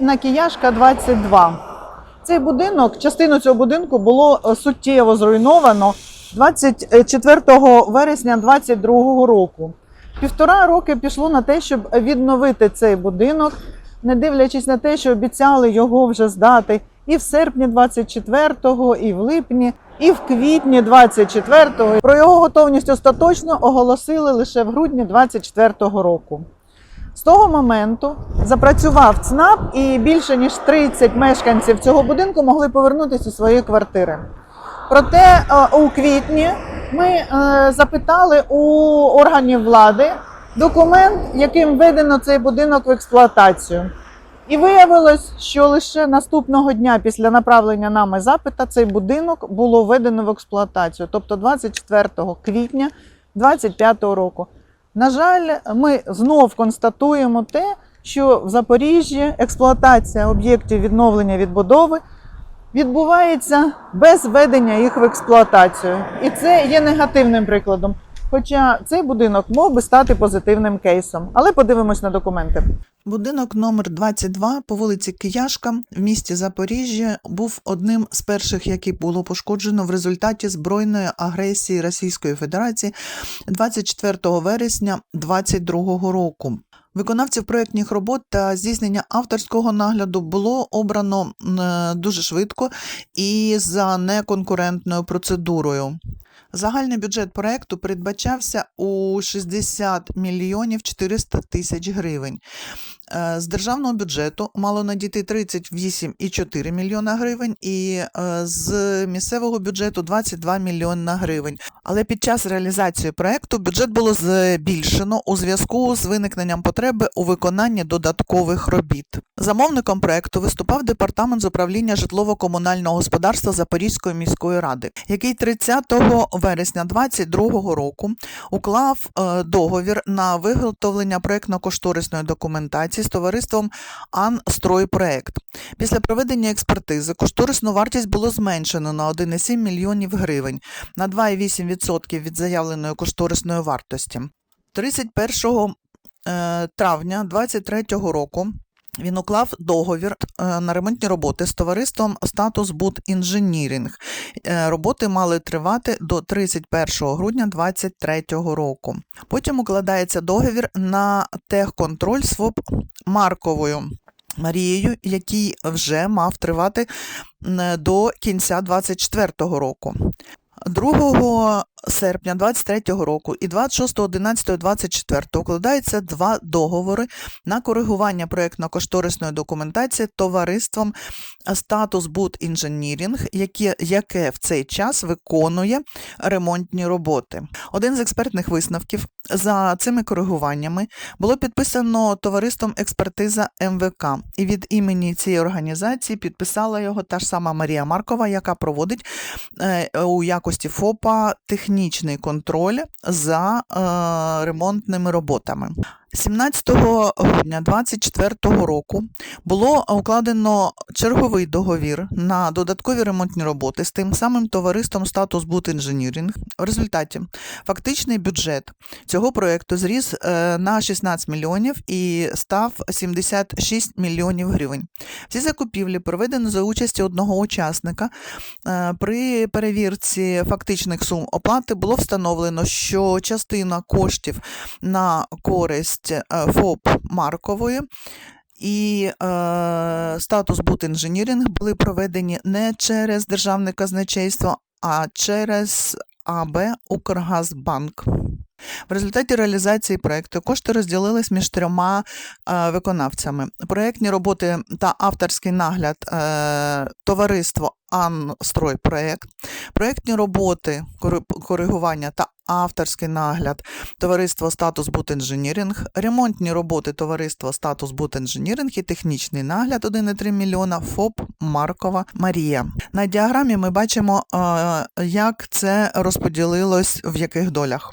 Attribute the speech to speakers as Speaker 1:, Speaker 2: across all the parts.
Speaker 1: на Кияшка 22. Цей будинок, частину цього будинку було е, суттєво зруйновано 24 вересня 2022 року. Півтора роки пішло на те, щоб відновити цей будинок, не дивлячись на те, що обіцяли його вже здати і в серпні 24-го, і в липні, і в квітні 24-го. Про його готовність остаточно оголосили лише в грудні 24-го року. З того моменту запрацював ЦНАП, і більше ніж 30 мешканців цього будинку могли повернутися у свої квартири. Проте е, у квітні ми е, запитали у органів влади документ, яким введено цей будинок в експлуатацію. І виявилось, що лише наступного дня після направлення нами запита цей будинок було введено в експлуатацію, тобто 24 квітня 2025 року. На жаль, ми знов констатуємо те, що в Запоріжжі експлуатація об'єктів відновлення відбудови відбувається без введення їх в експлуатацію. І це є негативним прикладом. Хоча цей будинок мог би стати позитивним кейсом. Але подивимось на документи. Будинок номер 22 по вулиці Кияшка в місті Запоріжжя був одним з перших, який було пошкоджено в результаті збройної агресії Російської Федерації 24 вересня 2022 року. Виконавців проєктних робот та здійснення авторського нагляду було обрано е, дуже швидко і за неконкурентною процедурою. Загальний бюджет проекту передбачався у 60 мільйонів 400 тисяч гривень. Е, З державного бюджету мало надійти 38,4 мільйона гривень і е, з місцевого бюджету 22 мільйона гривень. Але під час реалізації проекту бюджет було збільшено у зв'язку з виникненням потреби у виконанні додаткових робіт. Замовником проекту виступав департамент з управління житлово-комунального господарства Запорізької міської ради, який 30 вересня 2022 року уклав е, договір на виготовлення проектно-кошторисної документації з товариством «Анстройпроект». Після проведення експертизи кошторисну вартість було зменшено на 1,7 мільйонів гривень на 2,8% від заявленої кошторисної вартості. 31 е, травня 2023 року він уклав договір е, на ремонтні роботи з товариством Статус Буд Інженірінг. Е, Роботи мали тривати до 31 грудня 2023 року. Потім укладається договір на техконтроль з ФОП Марковою. Марією, який вже мав тривати до кінця 2024 року. 2 серпня 2023 року і 26.11.24 укладаються два договори на коригування проєктно-кошторисної документації товариством Статус Буд Інженірінг, яке, яке в цей час виконує ремонтні роботи. Один з експертних висновків за цими коригуваннями було підписано товариством експертиза МВК, і від імені цієї організації підписала його та ж сама Марія Маркова, яка проводить е, у якості ФОПа технічний контроль за е, ремонтними роботами. 17 грудня 2024 року було укладено черговий договір на додаткові ремонтні роботи з тим самим товариством Статус Бут Інженірінг. В результаті фактичний бюджет цього проєкту зріс е, на 16 мільйонів і став 76 мільйонів гривень. Всі закупівлі проведені за участі одного учасника. Е, При перевірці фактичних сум оплати було встановлено, що частина коштів на користь е, ФОП Маркової і е, статус бут інженірінг були проведені не через державне казначейство, а через АБ Укргазбанк. В результаті реалізації проекту кошти розділились між трьома е, виконавцями. Проектні роботи та авторський нагляд е, товариство Анстройпроект, проектні роботи коригування та авторський нагляд товариство Статус Бут Інженірінг, ремонтні роботи товариства Статус Бут Інженірінг і технічний нагляд 1,3 мільйона ФОП Маркова Марія. На діаграмі ми бачимо, е, як це розподілилось в яких долях.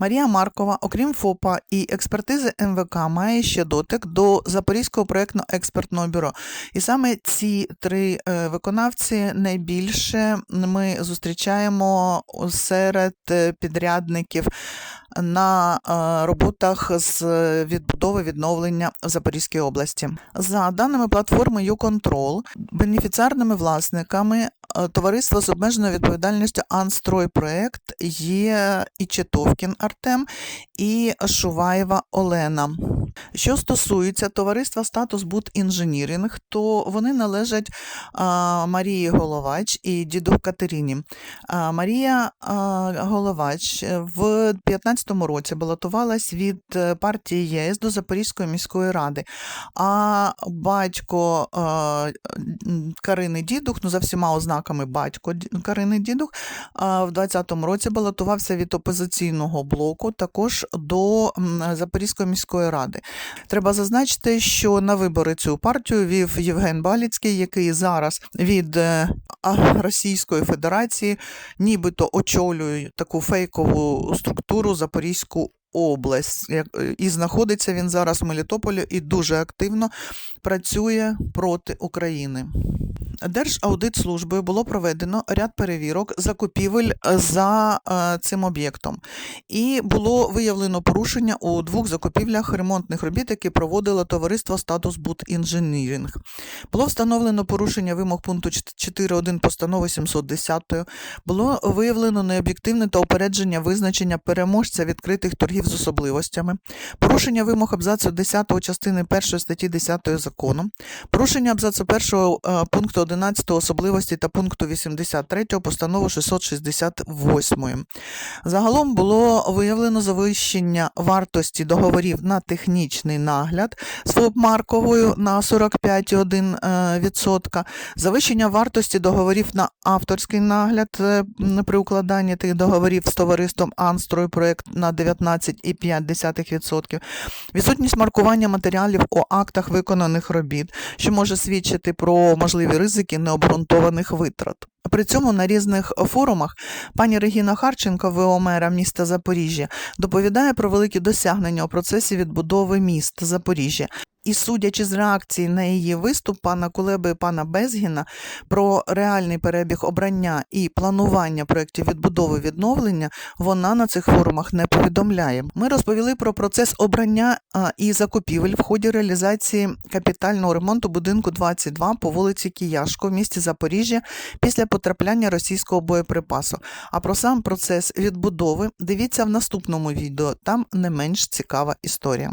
Speaker 1: Марія Маркова, окрім ФОПа і експертизи МВК, має ще дотик до Запорізького проєктно-експертного бюро. І саме ці три е, виконавці найбільше ми зустрічаємо серед е, підрядників на е, роботах з відбудови відновлення в Запорізькій області. За даними платформи YouControl, бенефіціарними власниками товариства з обмеженою відповідальністю Анстройпроект є Ічетовкін Артем і Шуваєва Олена. Що стосується товариства статус Буд Інженірінг, то вони належать а, Марії Головач і діду Катерині. А, Марія а, Головач в 2015 році балотувалась від е, партії ЄС до Запорізької міської ради. А батько а, Карини Дідух, ну за всіма ознаками батько Карини Дідух, а, в 2020 році балотувався від опозиційного блоку також до Запорізької міської ради. Треба зазначити, що на вибори цю партію вів Євген Баліцький, який зараз від е, Російської Федерації нібито очолює таку фейкову структуру Запорізьку область. Е, І знаходиться він зараз в Мелітополі і дуже активно працює проти України. Держаудитслужбою було проведено ряд перевірок закупівель е, за е, цим об'єктом. І було виявлено порушення у двох закупівлях ремонтних робіт, які проводило товариство Статус Буд Інженірінг. Було встановлено порушення вимог пункту 4.1 постанови 710. Було виявлено необ'єктивне та упередження визначення переможця відкритих торгів з особливостями, порушення вимог абзацу 10 частини 1 статті 10 закону, порушення абзацу 1 е, пункту 11 особливості та пункту 83 постанови 668. Загалом було виявлено завищення вартості договорів на технічний нагляд з ФОП-марковою на 45,1%, завищення вартості договорів на авторський нагляд е, при укладанні тих договорів з товариством Анстрой проект на 19,5%, відсутність маркування матеріалів у актах виконаних робіт, що може свідчити про можливі ризики необґрунтованих витрат. При цьому на різних форумах пані Регіна Харченко, ВО мера міста Запоріжжя, доповідає про великі досягнення у процесі відбудови міст Запоріжжя. І судячи з реакції на її виступ пана Кулеби і пана Безгіна про реальний перебіг обрання і планування проєктів відбудови відновлення, вона на цих форумах не повідомляє. Ми розповіли про процес обрання і закупівель в ході реалізації капітального ремонту будинку 22 по вулиці Кияшко в місті Запоріжжя після потрапляння російського боєприпасу. А про сам процес відбудови дивіться в наступному відео. Там не менш цікава історія.